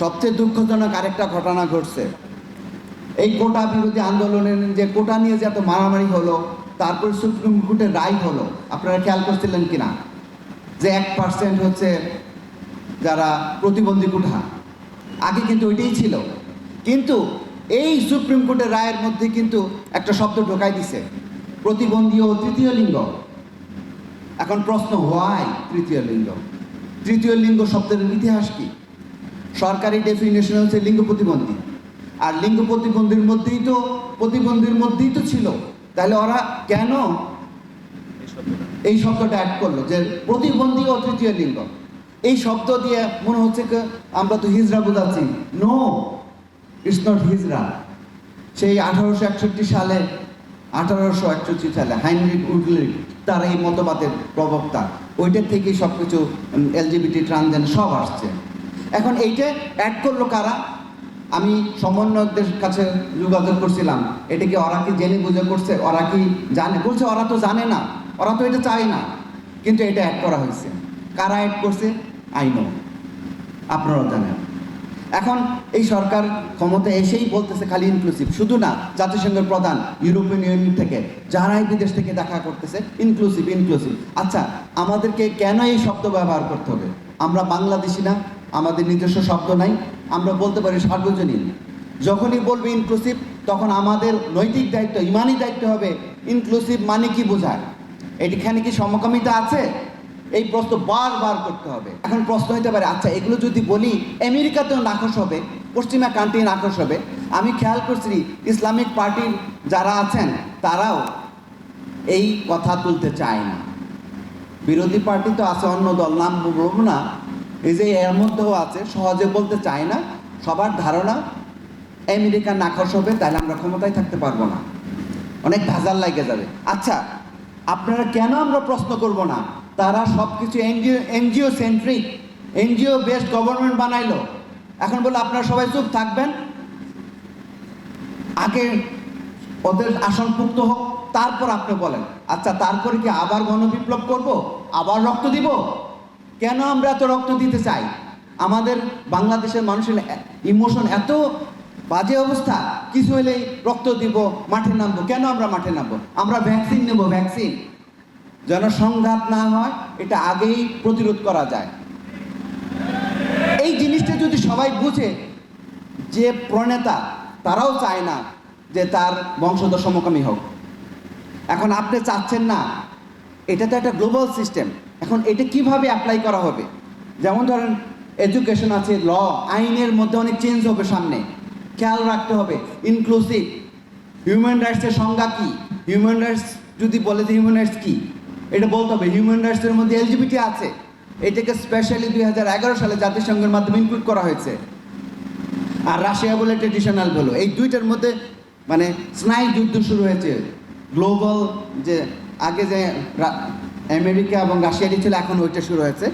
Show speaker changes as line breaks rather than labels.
সবচেয়ে দুঃখজনক আরেকটা ঘটনা ঘটছে। এই কোটা বিরোধী আন্দোলনের যে কোটা নিয়ে যে এত মারামারি হলো, তারপর সুপ্রিম কোর্টের রায় হলো, আপনারা খেয়াল করছিলেন কিনা? যে এক পার্সেন্ট হচ্ছে যারা প্রতিবন্ধী কোঠা আগে কিন্তু ওইটাই ছিল। কিন্তু এই সুপ্রিম কোর্টের রায়ের মধ্যে কিন্তু একটা শব্দ ঢোকাই দিছে, প্রতিবন্ধী ও তৃতীয় লিঙ্গ। এখন প্রশ্ন হোয়াই তৃতীয় লিঙ্গ? তৃতীয় লিঙ্গ শব্দের ইতিহাস কি? সরকারি ডেফিনেশন হচ্ছে লিঙ্গ প্রতিবন্ধী। আর লিঙ্গ প্রতিবন্ধীর মধ্যেই তো, প্রতিবন্ধীর মধ্যেই তো ছিল। তাহলে ওরা কেন এই শব্দটা অ্যাড করল যে প্রতিবন্ধী ও তৃতীয় লিঙ্গ? এই শব্দ দিয়ে মনে হচ্ছে আমরা তো হিজরা বোঝাচ্ছি। নো ইটস নট হিজড়া সেই আঠারোশো একষট্টি সালে, আঠারোশো একষট্টি সালে হাইনরিক উডলিক তার এই মতবাদের প্রবক্তা, ওইটার থেকেই সব কিছু এলজিবিটি ট্রানজেন সব আসছে। এখন এইটা অ্যাড করল কারা? আমি সমন্বয়কদের কাছে যোগাযোগ করছিলাম। এটা কি ওরা কি জেনে বুঝে করছে? ওরা কি জানে? বলছে, ওরা তো জানে না। ওরা তো এটা চায় না। কিন্তু এটা অ্যাড করা হয়েছে। কারা অ্যাড করছে? আইনো আপনারাও জানেন। এখন এই সরকার ক্ষমতা এসেই বলতেছে খালি ইনক্লুসিভ শুধু না, জাতিসংঘের প্রধান ইউরোপিয়ান ইউনিয়ন থেকে, যারাই বিদেশ থেকে দেখা করতেছে ইনক্লুসিভ ইনক্লুসিভ আচ্ছা আমাদেরকে কেন এই শব্দ ব্যবহার করতে হবে? আমরা বাংলাদেশি না? আমাদের নিজস্ব শব্দ নাই, আমরা বলতে পারি সার্বজনীন। যখনই বলবে ইনক্লুসিভ তখন আমাদের নৈতিক দায়িত্ব, ইমানি দায়িত্ব হবে ইনক্লুসিভ মানে কি বোঝায়? এটিখানে কি সমকামিতা আছে? এই প্রশ্ন বারবার করতে হবে। এখন প্রশ্ন হতে পারে আচ্ছা এগুলো যদি বলি, আমেরিকাতেও নাকশ হবে, পশ্চিমা কান্ট্রি নাকশ হবে। আমি খেয়াল করছি, ইসলামিক পার্টির যারা আছেন, তারাও এই কথা তুলতে চায় না। বিরোধী পার্টি তো আছে, অন্য দল, নাম বলব না। এই যে এর মধ্যেও আছে, সহজে বলতে চায় না, সবার ধারণা আমেরিকা নাকশ হবে তাহলে আমরা ক্ষমতায় থাকতে পারব না। অনেক ভেজাল লাগে যাবে। আচ্ছা আপনারা কেন আমরা প্রশ্ন করব না? তারা সব কিছু NGO NGO centric NGO based government বানাইলো। এখন বলে আপনারা সবাই চুপ থাকবেন। আগে ওদের আসনভুক্ত হোক, তারপর আপনি বলেন। আচ্ছা তারপরে কি আবার গণবিপ্লব করব? আবার রক্ত দিব? কেন আমরা এত রক্ত দিতে চাই? আমাদের বাংলাদেশের মানুষের ইমোশন এত বাজে অবস্থা, কিছু হলেই রক্ত দিব, মাঠে নামবো। কেন আমরা মাঠে নামবো? আমরা ভ্যাকসিন নেব ভ্যাকসিন যেন সংঘাত না হয়, এটা আগেই প্রতিরোধ করা যায়। এই জিনিসটা যদি সবাই বুঝে, যে প্রণেতা, তারাও চায় না যে তার বংশধর সমকামী হোক। এখন আপনি চাচ্ছেন না এটা তো একটা গ্লোবাল সিস্টেম এখন এটা কীভাবে অ্যাপ্লাই করা হবে? যেমন ধরেন এডুকেশন আছে ল আইনের মধ্যে অনেক চেঞ্জ হবে সামনে। খেয়াল রাখতে হবে ইনক্লুসিভ হিউম্যান রাইটসের সংজ্ঞা কী? হিউম্যান রাইটস যদি বলে যে হিউম্যান রাইটস কী, এটা বলতে হবে হিউম্যান রাইটসের মধ্যে এলজিবিটি আছে। এটাকে স্পেশালি দুই হাজার এগারো সালে জাতিসংঘের মাধ্যমে ইনক্লুড করা হয়েছে। আর রাশিয়া বলে ট্রেডিশনাল বলো। এই দুইটার মধ্যে মানে স্নায়ু যুদ্ধ শুরু হয়েছে। গ্লোবাল যে আগে যে আমেরিকা এবং রাশিয়ারই ছিল এখন ওইটা শুরু হয়েছে।